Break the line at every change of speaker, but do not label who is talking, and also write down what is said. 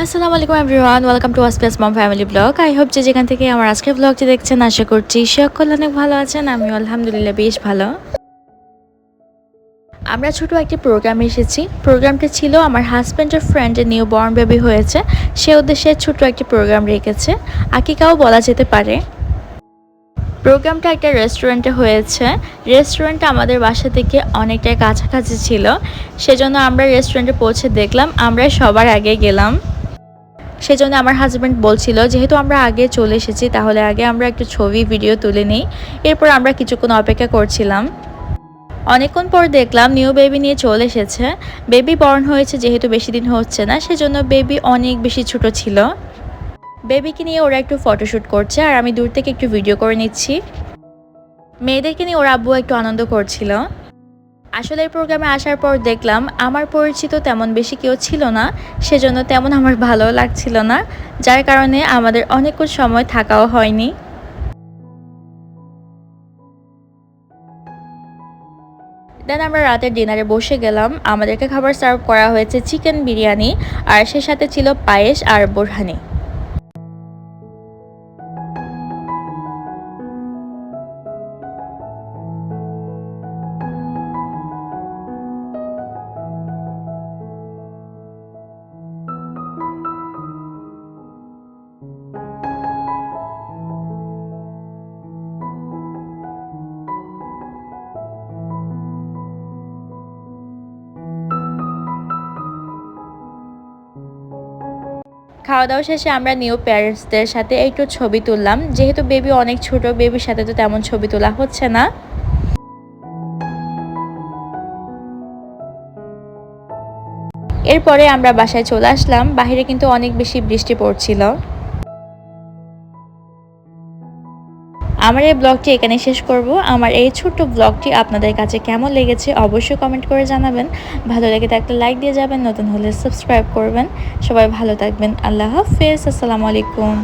আসসালামু আলাইকুম everyone welcome to আসপিয়াস mom family vlog I hope যে যেখান থেকে আমার আজকের ব্লগটি দেখছেন, আশা করছি সকল অনেক ভালো আছেন। আমি আলহামদুলিল্লাহ বেশ ভালো। আমরা ছোট একটি প্রোগ্রামে এসেছি। প্রোগ্রামটি ছিল আমার হাজব্যান্ডের ফ্রেন্ডের নিউ বর্ন বেবি হয়েছে। সে উদ্দেশ্যে ছোট একটি প্রোগ্রাম রেখেছে। আকিকাও বলা যেতে পারে। প্রোগ্রামটা একটা রেস্টুরেন্টে হয়েছে। রেস্টুরেন্টটা আমাদের বাসা থেকে অনেকটাই কাছাকাছি ছিল। সেজন্য আমরা রেস্টুরেন্টে পৌঁছে দেখলাম। আমরা সবার আগে গেলাম। সেজন্য আমার হাজব্যান্ড বলছিল, যেহেতু আমরা আগে চলে এসেছি, তাহলে আগে আমরা একটু ছবি ভিডিও তুলে নিই। এরপর আমরা কিছুক্ষণ অপেক্ষা করছিলাম। অনেকক্ষণ পর দেখলাম নিউ বেবি নিয়ে চলে এসেছে। বেবি বর্ন হয়েছে, যেহেতু বেশি দিন হচ্ছে না, সেজন্য বেবি অনেক বেশি ছোট ছিল। বেবিকে নিয়ে ওরা একটু ফটোশ্যুট করছে, আর আমি দূর থেকে একটু ভিডিও করে নিচ্ছি। মেয়েদেরকে নিয়ে ওর আব্বু একটু আনন্দ করছিল। আসলে প্রোগ্রামে আসার পর দেখলাম, আমার পরিচিত তেমন বেশি কেউ ছিল না, সেজন্য তেমন আমার ভালো লাগছিল না, যার কারণে আমাদের অনেকক্ষণ সময় থাকাও হয়নি। দেন আমরা রাতের ডিনারে বসে গেলাম, আমাদেরকে খাবার সার্ভ করা হয়েছে চিকেন বিরিয়ানি, আর সে সাথে ছিল পায়েস আর বোরহানি। খাওয়া দাওয়া শেষে আমরা নিউ প্যারেন্টসদের সাথে একটু ছবি তুললাম। যেহেতু বেবি অনেক ছোট, বেবির সাথে তো তেমন ছবি তোলা হচ্ছে না। এরপরে আমরা বাসায় চলে আসলাম। বাহিরে কিন্তু অনেক বেশি বৃষ্টি পড়ছিল। আমার এই ব্লগটি এখানে শেষ করব। আমার এই ছোট্ট ব্লগটি আপনাদের কাছে কেমন লেগেছে অবশ্যই কমেন্ট করে জানাবেন। ভালো লেগে থাকলে লাইক দিয়ে যাবেন, নতুন হলে সাবস্ক্রাইব করবেন। সবাই ভালো থাকবেন। আল্লাহ হাফিজ, আসসালামু আলাইকুম।